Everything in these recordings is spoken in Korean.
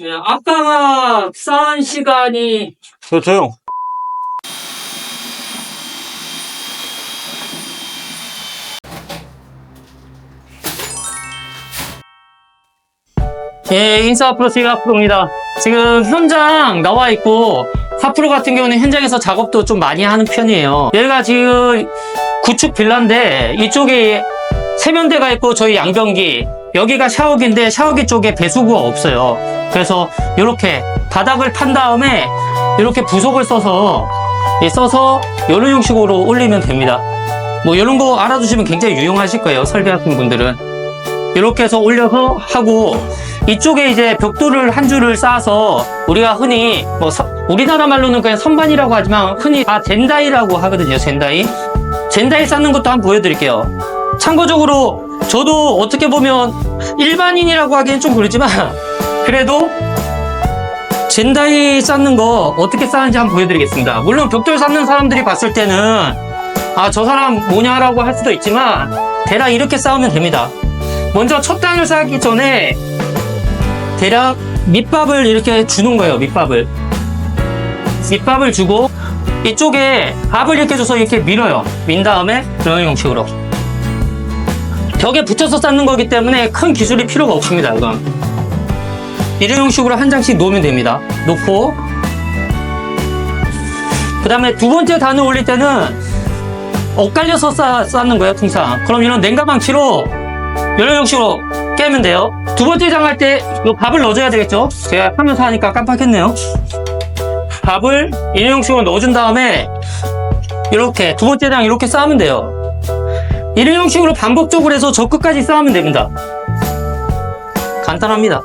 네, 아까 쌓은 시간이 저 조용. 예, 인사 프로 제가 앞으로입니다. 지금 현장 나와 있고 하프로 같은 경우는 현장에서 작업도 좀 많이 하는 편이에요. 여기가 지금 구축 빌라인데 이쪽에 세면대가 있고 저희 양변기 여기가 샤워기인데 샤워기 쪽에 배수구가 없어요. 그래서 이렇게 바닥을 판 다음에 이렇게 부속을 써서 예, 써서 이런 형식으로 올리면 됩니다. 뭐 이런 거 알아두시면 굉장히 유용하실 거예요. 설계하시는 분들은 이렇게 해서 올려서 하고 이쪽에 이제 벽돌을 한 줄을 쌓아서 우리가 흔히 뭐 서- 우리나라 말로는 그냥 선반이라고 하지만 흔히 다 젠다이라고 하거든요. 젠다이. 젠다이 쌓는 것도 한번 보여드릴게요. 참고적으로 저도 어떻게 보면 일반인이라고 하기엔 좀 그렇지만 그래도 젠다이 쌓는 거 어떻게 쌓는지 한번 보여드리겠습니다. 물론 벽돌 쌓는 사람들이 봤을 때는 아 저 사람 뭐냐라고 할 수도 있지만 대략 이렇게 쌓으면 됩니다. 먼저 첫 단을 쌓기 전에 대략 밑밥을 이렇게 주는 거예요. 밑밥을 밑밥을 주고 이쪽에 밥을 이렇게 줘서 이렇게 밀어요. 민 다음에 이런 형식으로 벽에 붙여서 쌓는 거기 때문에 큰 기술이 필요가 없습니다. 이건 이런 형식으로 한 장씩 놓으면 됩니다. 놓고 그 다음에 두 번째 단을 올릴 때는 엇갈려서 쌓, 쌓는 거예요, 통상. 그럼 이런 냉가방치로 이런 형식으로 깨면 돼요. 두 번째 장 할 때 이 밥을 넣어줘야 되겠죠? 제가 하면서 하니까 깜빡했네요. 밥을 이런 형식으로 넣어준 다음에 이렇게 두 번째 장 이렇게 쌓으면 돼요. 이런 형식으로 반복적으로 해서 저 끝까지 쌓으면 됩니다. 간단합니다.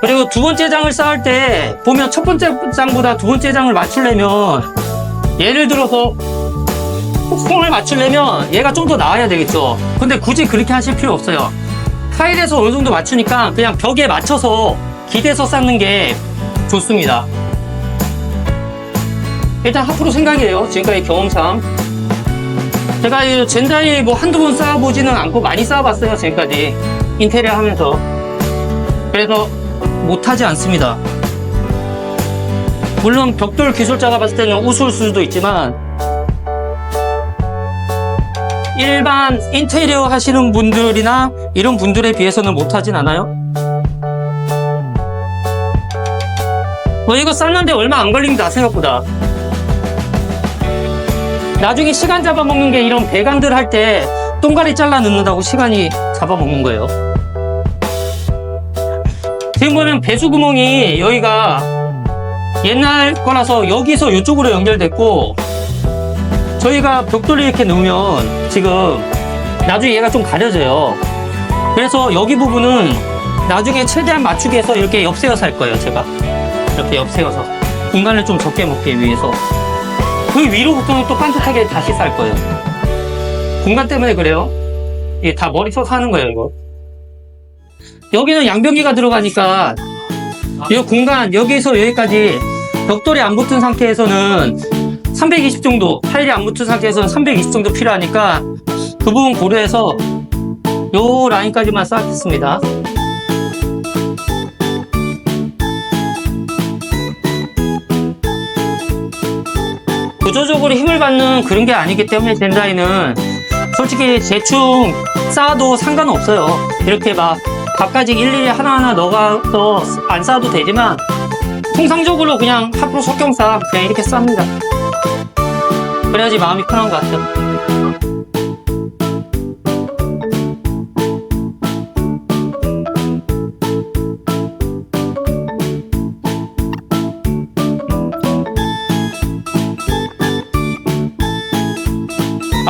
그리고 두 번째 장을 쌓을 때 보면 첫 번째 장보다 두 번째 장을 맞추려면 예를 들어서 폭풍을 맞추려면 얘가 좀 더 나와야 되겠죠. 근데 굳이 그렇게 하실 필요 없어요. 타일에서 어느 정도 맞추니까 그냥 벽에 맞춰서 기대서 쌓는 게 좋습니다. 일단 하프로 생각이에요. 지금까지 경험상. 제가 이 젠다이 뭐 한두 번 쌓아보지는 않고 많이 쌓아봤어요. 지금까지. 인테리어 하면서. 그래서 못하지 않습니다. 물론 벽돌 기술자가 봤을 때는 우스울 수도 있지만 일반 인테리어 하시는 분들이나 이런 분들에 비해서는 못하진 않아요. 뭐 이거 쌓는데 얼마 안 걸립니다 생각보다. 나중에 시간 잡아먹는 게 이런 배관들 할 때 똥가리 잘라 넣는다고 시간이 잡아먹는 거예요. 지금 보면 배수 구멍이 여기가 옛날 거라서 여기서 이쪽으로 연결됐고 저희가 벽돌을 이렇게 넣으면 지금 나중에 얘가 좀 가려져요. 그래서 여기 부분은 나중에 최대한 맞추기 위해서 이렇게 옆세워서 할 거예요, 제가. 이렇게 옆세워서. 공간을 좀 적게 먹기 위해서. 그 위로부터는 또 반듯하게 다시 쌀 거예요. 공간 때문에 그래요. 이게 다 머리 써서 하는 거예요, 이거. 여기는 양변기가 들어가니까 이 공간 여기에서 여기까지 벽돌이 안 붙은 상태에서는 320 정도 타일이 안 붙은 상태에서는 320 정도 필요하니까 그 부분 고려해서 요 라인까지만 쌓겠습니다. 구조적으로 힘을 받는 그런 게 아니기 때문에 젠다이는 솔직히 대충 쌓아도 상관없어요. 이렇게 막 밥까지 일일이 하나하나 넣어서 안 쌓아도 되지만 통상적으로 그냥 하프로 석경싸 그냥 이렇게 쌉니다. 그래야지 마음이 편한 것 같아요.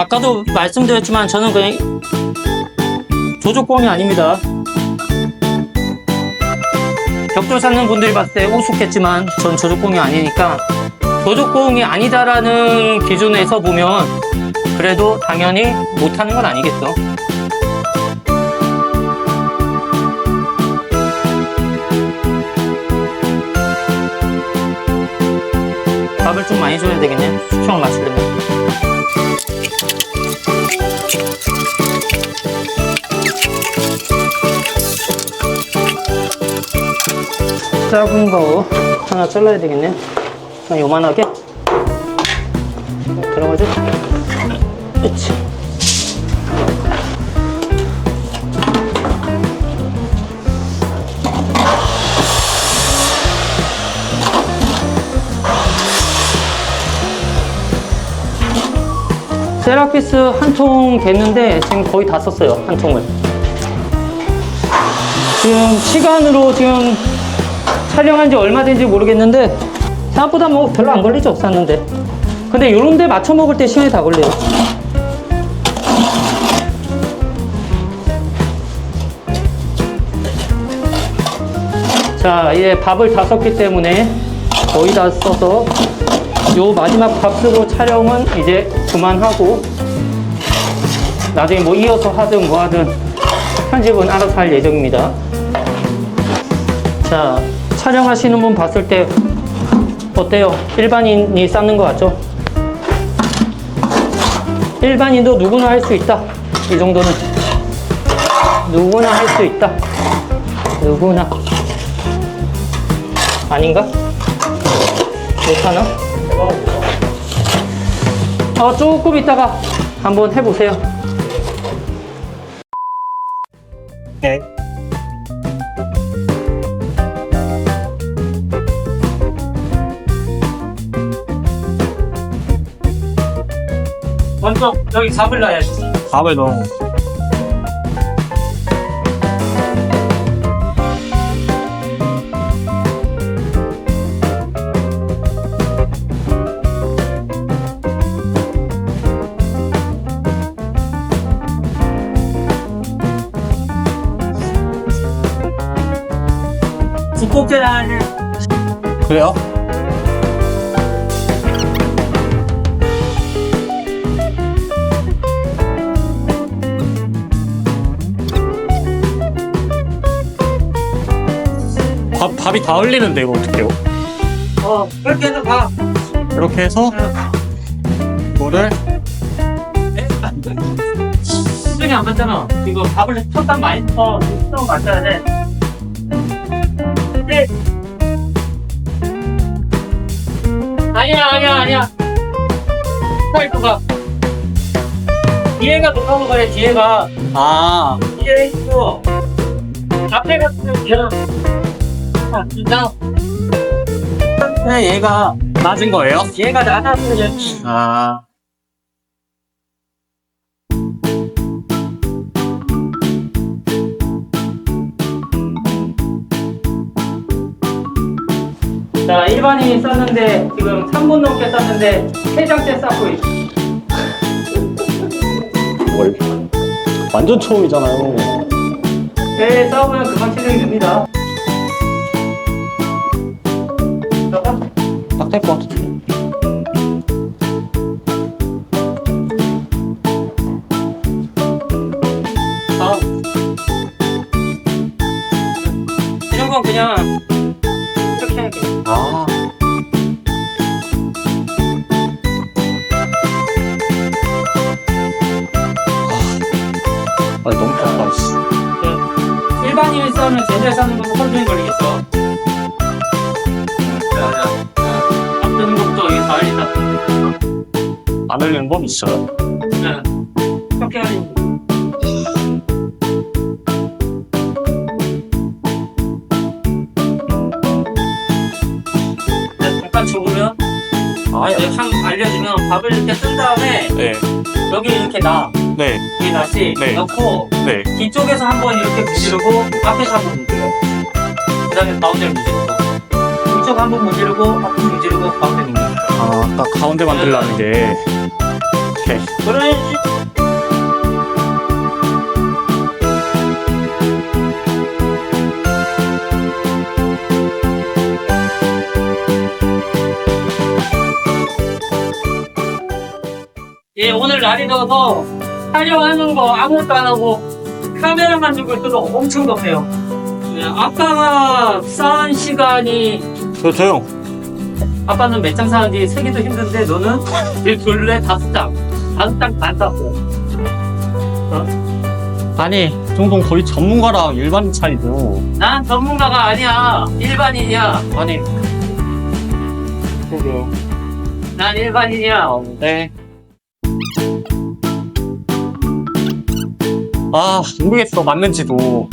아까도 말씀드렸지만 저는 그냥 조조공이 아닙니다. 벽돌 쌓는 분들이 봤을 때 우습겠지만 전 조조공이 아니니까 조조공이 아니다라는 기준에서 보면 그래도 당연히 못하는 건 아니겠죠. 밥을 좀 많이 줘야 되겠네. 수평을 맞추려면. 작은 거 하나 잘라야 되겠네. 그냥 요만하게. 들어가죠? 그렇지. 세라피스 한 통 됐는데 지금 거의 다 썼어요 한 통을 지금 시간으로 지금 촬영한 지 얼마 된지 모르겠는데 생각보다 뭐 별로 안 걸리죠 쌌는데. 근데 이런 데 맞춰 먹을 때 시간이 다 걸려요. 자 이제 밥을 다 썼기 때문에 거의 다 써서 요 마지막 밥 쓰고 촬영은 이제 그만하고 나중에 뭐 이어서 하든 뭐 하든 편집은 알아서 할 예정입니다. 자, 촬영하시는 분 봤을 때 어때요? 일반인이 쌓는 것 같죠? 일반인도 누구나 할 수 있다. 이 정도는. 누구나 할 수 있다. 누구나. 아닌가? 못하나? 어, 조금 있다가 한번 해보세요. 네. 먼저 여기 밥을 놔야지. 밥을 넣어. 국곡계란을 그래요? 밥, 밥이 다 흘리는데 이거 어떡해요? 어 그렇게 해서 가. 이렇게 해서 이거를 수정이 안 맞잖아. 이거 밥을 첫단 많이 쳐. 수정 맞춰야 돼. 근데 아니야 아니야 아니야. 스타일도 가. 뒤에가 높아 먹어야 뒤에가 아 뒤에 있고 앞에 걔는 아 진짜 근데 얘가 낮은 거예요? 얘가 낮았으면 아. 자 일반인이 썼는데 지금 3분 넘게 썼는데 3장째 쌓고 있어. 뭘? 완전 처음이잖아요. 배 싸우면 금방 체력 아, 너무 덥다, 씨. 네. 일반인이 싸우면 제자리 싸는 것도 종일 걸리겠어. 자, 자, 자. 밥 드는 것도 이게 다 알린다. 안 흘리는 법 있어요? 네. 이렇게 하는 네, 잠깐 줘보면 아, 이제 향 알려주면 밥을 이렇게 뜬 다음에 네, 여기 이렇게 놔. 네, 여기 다시 네. 넣고 네. 뒤쪽에서 한 번 이렇게 문지르고 앞에서 한 번 문지르고 그 다음에 가운데를 문지르고 이쪽 한 번 문지르고 앞에 문지르고 가운데 문지르고 아, 딱 가운데 만들라는 게. 오케이. 그런 식 오늘 날이 더워서 촬영하는 거 아무것도 안 하고 카메라만 들고 있어도 엄청 덥네요. 예, 아빠가 쌓은 시간이 그렇죠. 아빠는 몇 장 사는지 세기도 힘든데 너는 이 둘레 다섯 장, 다섯 장반 땄어. 어? 아니 그 정도는 거의 전문가랑 일반인 차이죠. 난 전문가가 아니야. 일반인이야. 아니. 그러게요. 난 일반인이야. 네. 아, 모르겠어. 맞는지도.